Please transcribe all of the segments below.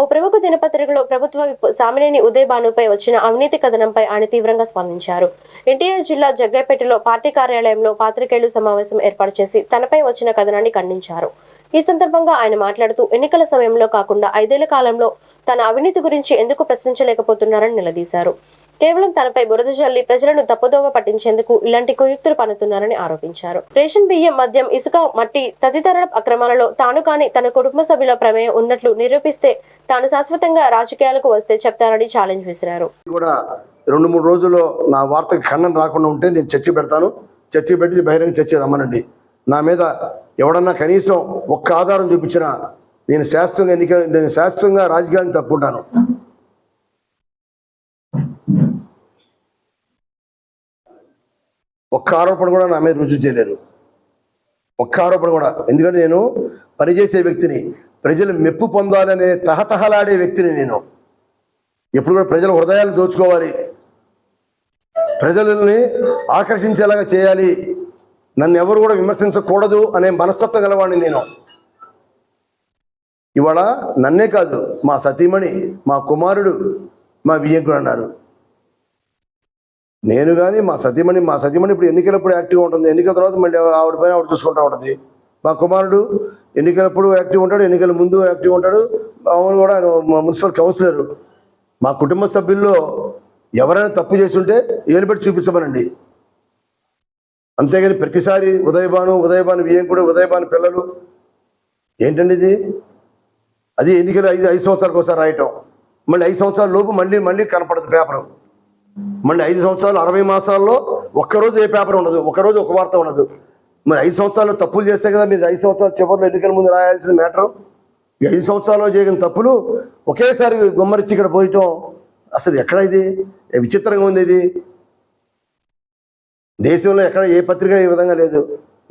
ఓ ప్రముఖ దినపత్రికలో ప్రభుత్వ విప్ సామినేని ఉదయ్ భానుపై వచ్చిన అవినీతి కథనంపై ఆయన తీవ్రంగా స్పందించారు. ఎన్టీఆర్ జిల్లా జగ్గైపేటలో పార్టీ కార్యాలయంలో పాత్రికేయులు సమావేశం ఏర్పాటు చేసి తనపై వచ్చిన కథనాన్ని ఖండించారు. ఈ సందర్భంగా ఆయన మాట్లాడుతూ ఎన్నికల సమయంలో కాకుండా ఐదేళ్ళ కాలంలో తన అవినీతి గురించి ఎందుకు ప్రశ్నించలేకపోతున్నారని నిలదీశారు. కేవలం తనపై బురద జల్లి ప్రజలను తప్పుదోవ పట్టించేందుకు ఇలాంటి కుయుక్తులు పన్నుతున్నారని ఆరోపించారు. రేషన్ బియ్యం మద్యం ఇసుక మట్టి తదితర అక్రమాలలో తాను కాని తన కుటుంబ సభ్యుల ప్రమేయం ఉన్నట్లు నిరూపిస్తే తాను శాశ్వతంగా రాజకీయాలకు వస్తే చెప్తానని ఛాలెంజ్ విసిరారు కూడా రెండు మూడు రోజుల్లో నా వార్తకి ఖండన రాకుండా ఉంటే నేను చర్చి పెడతాను. చర్చి పెట్టి బహిరంగ చర్చి రమ్మనండి. నా మీద ఎవడన్నా కనీసం ఒక్క ఆధారం చూపించినా నేను శాస్త్రంగా ఎన్నిక నేను శాస్త్రంగా రాజకీయాన్ని తప్పుకుంటాను. ఒక్క ఆరోపణ కూడా నా మీద రుజువు చేయలేరు ఒక్క ఆరోపణ కూడా. ఎందుకంటే నేను పనిచేసే వ్యక్తిని ప్రజలు మెప్పు పొందాలనే తహతహలాడే వ్యక్తిని నేను. ఎప్పుడు కూడా ప్రజల హృదయాలు దోచుకోవాలి. ప్రజలని ఆకర్షించేలాగా చేయాలి. నన్ను ఎవరు కూడా విమర్శించకూడదు అనే మనస్తత్వం గలవాడిని నేను. ఇవాళ నన్నే కాదు మా సతీమణి మా కుమారుడు మా వియ్యంకుడు అన్నారు. నేను కానీ మా సతీమణి మా సతీమణి ఇప్పుడు ఎన్నికలప్పుడు యాక్టివ్గా ఉంటుంది. ఎన్నికల తర్వాత మళ్ళీ ఆవిడ పైన ఆవిడ చూసుకుంటూ ఉంటుంది. మా కుమారుడు ఎన్నికలప్పుడు యాక్టివ్ ఉంటాడు ఎన్నికల ముందు యాక్టివ్ ఉంటాడు. మామూలు కూడా ఆయన మున్సిపల్ కౌన్సిలర్. మా కుటుంబ సభ్యుల్లో ఎవరైనా తప్పు చేస్తుంటే ఏలుబెట్టి చూపించమనండి. అంతేగాని ప్రతిసారి ఉదయభాను ఉదయభాను వియ్యంకుడు ఉదయభాను పిల్లలు ఏంటండి ఇది? అది ఎన్నికలు ఐదు ఐదు సంవత్సరాలకు ఒకసారి రాయటం. మళ్ళీ ఐదు సంవత్సరాల లోపు మళ్ళీ మళ్ళీ కనపడదు పేపరు. మళ్ళీ ఐదు సంవత్సరాలు అరవై మాసాల్లో ఒక్కరోజు ఏ పేపర్ ఉండదు ఒకరోజు ఒక వార్త ఉండదు. మరి ఐదు సంవత్సరాలు తప్పులు చేస్తే కదా మీరు ఐదు సంవత్సరాల చివరిలో ఎన్నికల ముందు రాయాల్సిన మ్యాటర్? ఈ ఐదు సంవత్సరాల్లో చేయని తప్పులు ఒకేసారి గుమ్మరిచ్చి ఇక్కడ పోయటం అసలు ఎక్కడ ఇది? విచిత్రంగా ఉంది ఇది? దేశంలో ఎక్కడ ఏ పత్రిక ఈ విధంగా లేదు.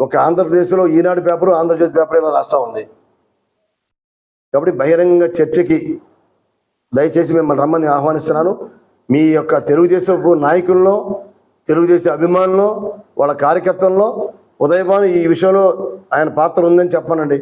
ఒక ఆంధ్రప్రదేశ్లో ఈనాడు పేపరు ఆంధ్రజ్యోతి పేపర్ ఇలా రాస్తా ఉంది. కాబట్టి బహిరంగ చర్చకి దయచేసి మిమ్మల్ని రమ్మని ఆహ్వానిస్తున్నాను. మీ యొక్క తెలుగుదేశపు నాయకుల్లో తెలుగుదేశం అభిమానులు వాళ్ళ కార్యకర్తల్లో ఉదయభాను ఈ విషయంలో ఆయన పాత్ర ఉందని చెప్పానండి.